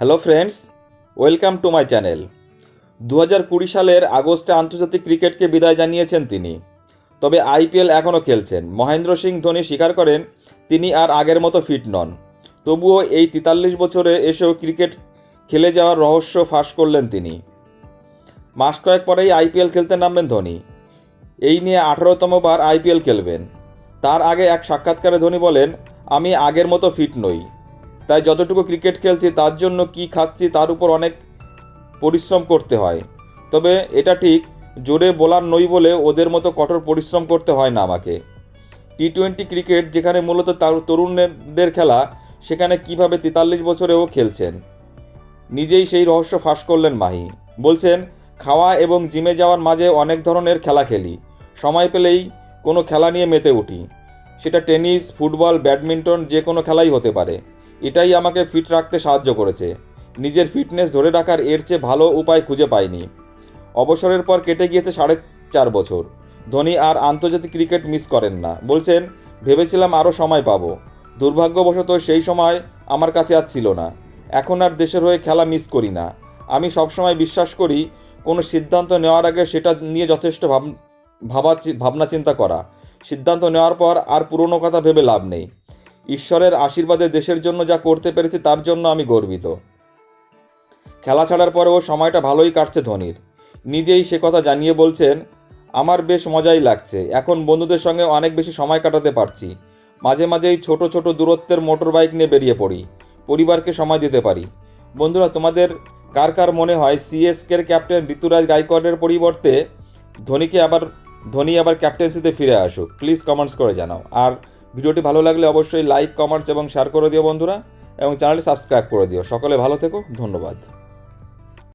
Hello friends welcome to my channel দু হাজার কুড়ি সালের আগস্টে আন্তর্জাতিক ক্রিকেটকে বিদায় জানিয়েছেন তিনি। তবে আইপিএল এখনও খেলছেন। মহেন্দ্র সিং ধোনি স্বীকার করেন, তিনি আর আগের মতো ফিট নন। তবুও এই তেতাল্লিশ বছরে এসেও ক্রিকেট খেলে যাওয়ার রহস্য ফাঁস করলেন তিনি। মাস কয়েক পরেই আইপিএল খেলতে নামবেন ধোনি। এই নিয়ে আঠারোতম বার আইপিএল খেলবেন। তার আগে এক সাক্ষাৎকারে ধোনি বলেন, আমি আগের মতো ফিট নই। তাই যতটুকু ক্রিকেট খেলছি, তার জন্য কি খাচ্ছি, তার উপর অনেক পরিশ্রম করতে হয়। তবে এটা ঠিক, জোরে বোলার নই বলে ওদের মতো কঠোর পরিশ্রম করতে হয় না আমাকে। টি টোয়েন্টি ক্রিকেট যেখানে মূলত তার তরুণদের খেলা, সেখানে কীভাবে তেতাল্লিশ বছরেও খেলছেন? নিজেই সেই রহস্য ফাঁস করলেন মাহি। বলছেন, খাওয়া এবং জিমে যাওয়ার মাঝে অনেক ধরনের খেলা খেলি। সময় পেলেই কোনো খেলা নিয়ে মেতে উঠি। সেটা টেনিস, ফুটবল, ব্যাডমিন্টন, যে কোনো খেলাই হতে পারে। এটাই আমাকে ফিট রাখতে সাহায্য করেছে। নিজের ফিটনেস ধরে রাখার এর চেয়ে ভালো উপায় খুঁজে পাইনি। অবসরের পর কেটে গিয়েছে সাড়ে চার বছর। ধোনি আর আন্তর্জাতিক ক্রিকেট মিস করেন না। বলছেন, ভেবেছিলাম আরও সময় পাবো। দুর্ভাগ্যবশত সেই সময় আমার কাছে আর ছিল না। এখন আর দেশের হয়ে খেলা মিস করি না। আমি সবসময় বিশ্বাস করি, কোনো সিদ্ধান্ত নেওয়ার আগে সেটা নিয়ে যথেষ্ট ভাব ভাবা ভাবনা চিন্তা করা। সিদ্ধান্ত নেওয়ার পর আর পুরনো কথা ভেবে লাভ নেই। ঈশ্বরের আশীর্বাদে দেশের জন্য যা করতে পেরেছি তার জন্য আমি গর্বিত। খেলা ছাড়ার পরেও সময়টা ভালোই কাটছে ধোনির। নিজেই সে কথা জানিয়ে বলছেন, আমার বেশ মজাই লাগছে। এখন বন্ধুদের সঙ্গে অনেক বেশি সময় কাটাতে পারছি। মাঝে মাঝেই ছোট ছোট দূরত্বের মোটর বাইক নিয়ে বেরিয়ে পড়ি। পরিবারকে সময় দিতে পারি। বন্ধুরা, তোমাদের কার কার মনে হয় সিএসকের ক্যাপ্টেন ঋতুরাজ গাইকোয়াডের পরিবর্তে ধোনিকে আবার, ধোনি আবার ক্যাপ্টেন্সিতে ফিরে আসুক? প্লিজ কমেন্টস করে জানাও। আর ভিডিওটি ভালো লাগলে অবশ্যই লাইক, কমেন্টস এবং শেয়ার করে দিও বন্ধুরা, এবং চ্যানেলটি সাবস্ক্রাইব করে দিও। সকলে ভালো থেকো, ধন্যবাদ।